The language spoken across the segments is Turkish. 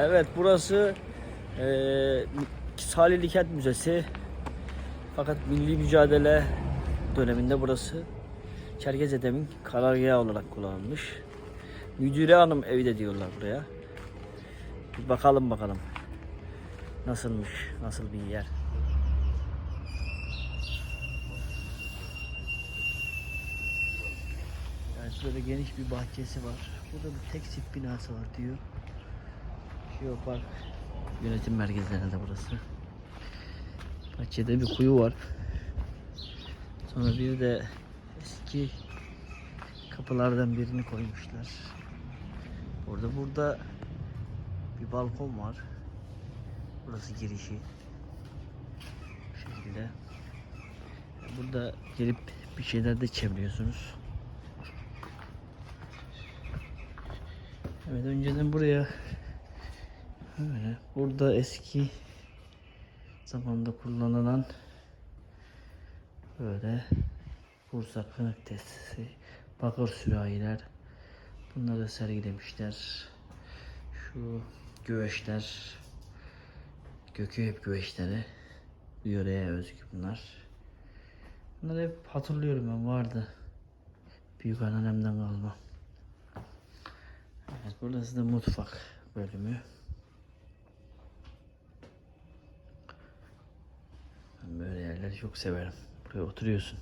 Evet burası e, Salihli Kent Müzesi. Fakat milli mücadele döneminde burası Çerkez Edem'in karargahı olarak kullanılmış. Müdüre Hanım evi de diyorlar buraya. Bir bakalım bakalım. Nasılmış, nasıl bir yer. Yani şurada geniş bir bahçesi var. Burada bir tek çift binası var diyor. Jeopark yönetim merkezlerinde burası. Bahçede bir kuyu var. Sonra bir de eski kapılardan birini koymuşlar. Burada burada bir balkon var. Burası girişi. Bu şekilde. Burada gelip bir şeyler de çeviriyorsunuz. Evet önceden buraya böyle burada eski zamanda kullanılan böyle Bursa Kınık testisi, bakır sürahiler bunları sergilemişler. Şu güveçler Gökü hep güveçleri yöreye özgü bunlar. Bunları hep hatırlıyorum ben vardı. Büyük anneannemden kalma. Evet burası da mutfak bölümü. Ben böyle yerleri çok severim. Buraya oturuyorsun.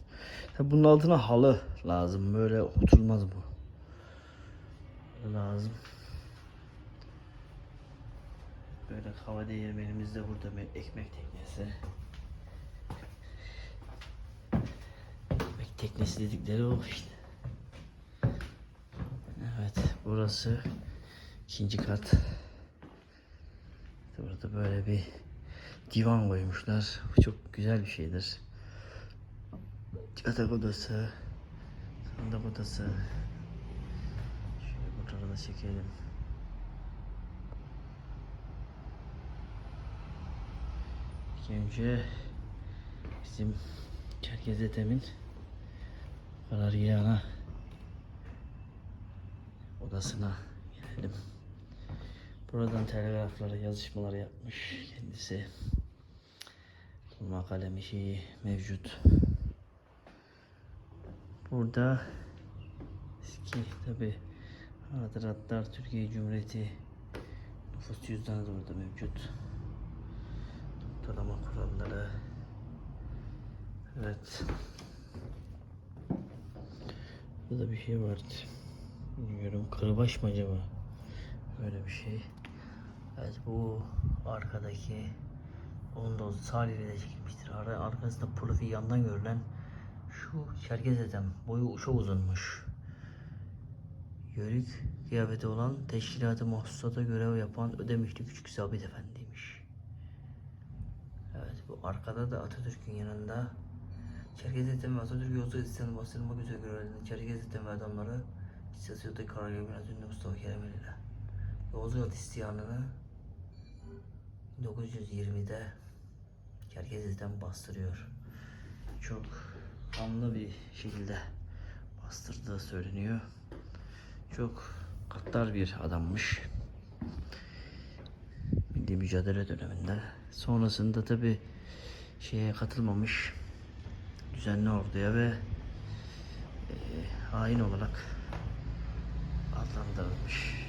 Tabii bunun altına halı lazım. Böyle oturmaz bu. Lazım. Böyle hava değirmenimizde burada bir ekmek teknesi. Ekmek teknesi dedikleri o işte. Evet burası ikinci kat. Burada böyle bir divan koymuşlar. Bu çok güzel bir şeydir. Yatak odası, sandık odası. Şöyle buraları da çekelim. İlk önce bizim Çerkez Ethem'in karargahına odasına gelelim. Buradan telgrafları, yazışmaları yapmış kendisi. Kulma kalemi şeyi mevcut. Burada eski tabi hatıratlar Türkiye Cumhuriyeti nüfus cüzdanı da orada mevcut. Noktalama kuralları. Evet. Burada bir şey vardı. Bilmiyorum kırbaç mı acaba? Böyle bir şey. Evet bu arkadaki onun da Salihli'de çekilmiştir. Ar- Arkasında profi yandan görülen şu Çerkez Ethem boyu çok uzunmuş. Yörük kıyafeti olan teşkilatı mahsusata görev yapan Ödemişli Küçük Sabit Efendi'ymiş. Evet bu arkada da Atatürk'ün yanında Çerkez Ethem ve Atatürk yolcu isteyen bastırılmak üzere görevlenen Çerkez Ethem ve adamları siyasete karargah yönetimi Mustafa Kemal ile Yozgat istiyanını 1920'de Çerkez Ethem bastırıyor. Çok kanlı bir şekilde bastırdığı söyleniyor. Çok katlar bir adammış. Milli mücadele döneminde. Sonrasında tabi şeye katılmamış düzenli orduya ve e, hain olarak adlandırılmış.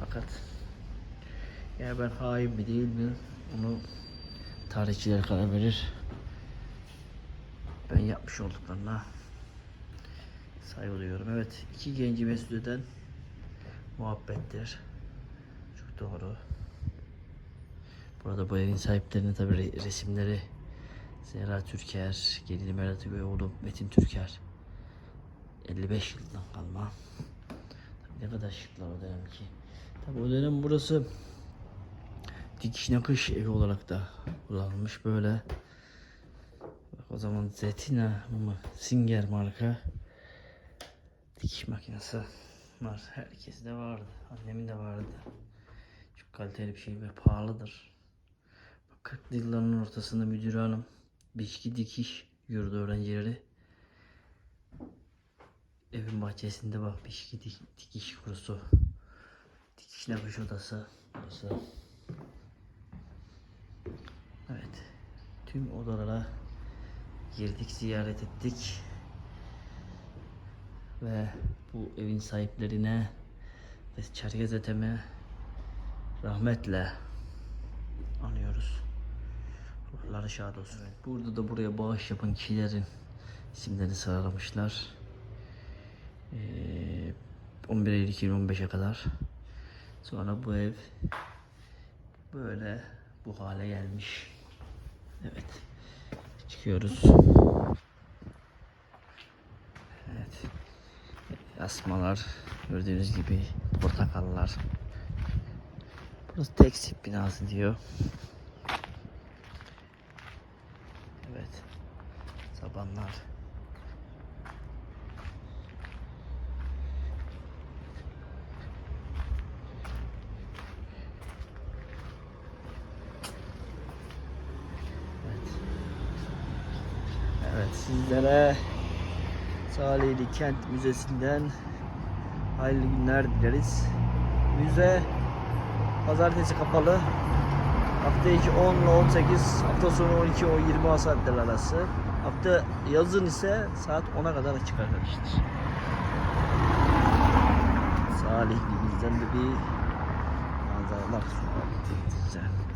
Fakat yani ben hain mi değil mi onu tarihçiler karar verir. Ben yapmış olduklarına saygı duyuyorum. Evet iki genci mesut eden muhabbettir. Çok doğru. Burada bu evin sahiplerinin tabi re- resimleri Zehra Türker, gelini Merat oğlu Metin Türker. 55 yıldan kalma. Tabii ne kadar şıklar o dönem ki. Tabi o dönem burası dikiş nakış evi olarak da kullanılmış böyle. Bak o zaman Zetina mı Singer marka dikiş makinesi var. Herkes de vardı. Annemin de vardı. Çok kaliteli bir şey ve pahalıdır. Bak 40'lı yılların ortasında müdür hanım biçki dikiş yurdu öğrencileri evin bahçesinde bak biçki dik- dikiş kurusu dikiş kuş odası. Burası. Evet. Tüm odalara girdik, ziyaret ettik. Ve bu evin sahiplerine ve Çerkez Ethem'e rahmetle anıyoruz. Ruhları şad olsun. Burada da buraya bağış yapan kişilerin isimlerini sıralamışlar. Ee, 11 Eylül 2015'e kadar. Sonra bu ev böyle bu hale gelmiş. Evet. Çıkıyoruz. Evet. Asmalar gördüğünüz gibi portakallar. Burası tekstil binası diyor. Evet. Sabanlar. Evet. Evet sizlere Salihli Kent Müzesi'nden hayırlı günler dileriz. Müze pazartesi kapalı. Hafta içi 10 ile 18, hafta sonu 12 o 20 saatler arası. Hafta yazın ise saat 10'a kadar açık arkadaşlar. Salihli'mizden de bir manzaralar sunalım.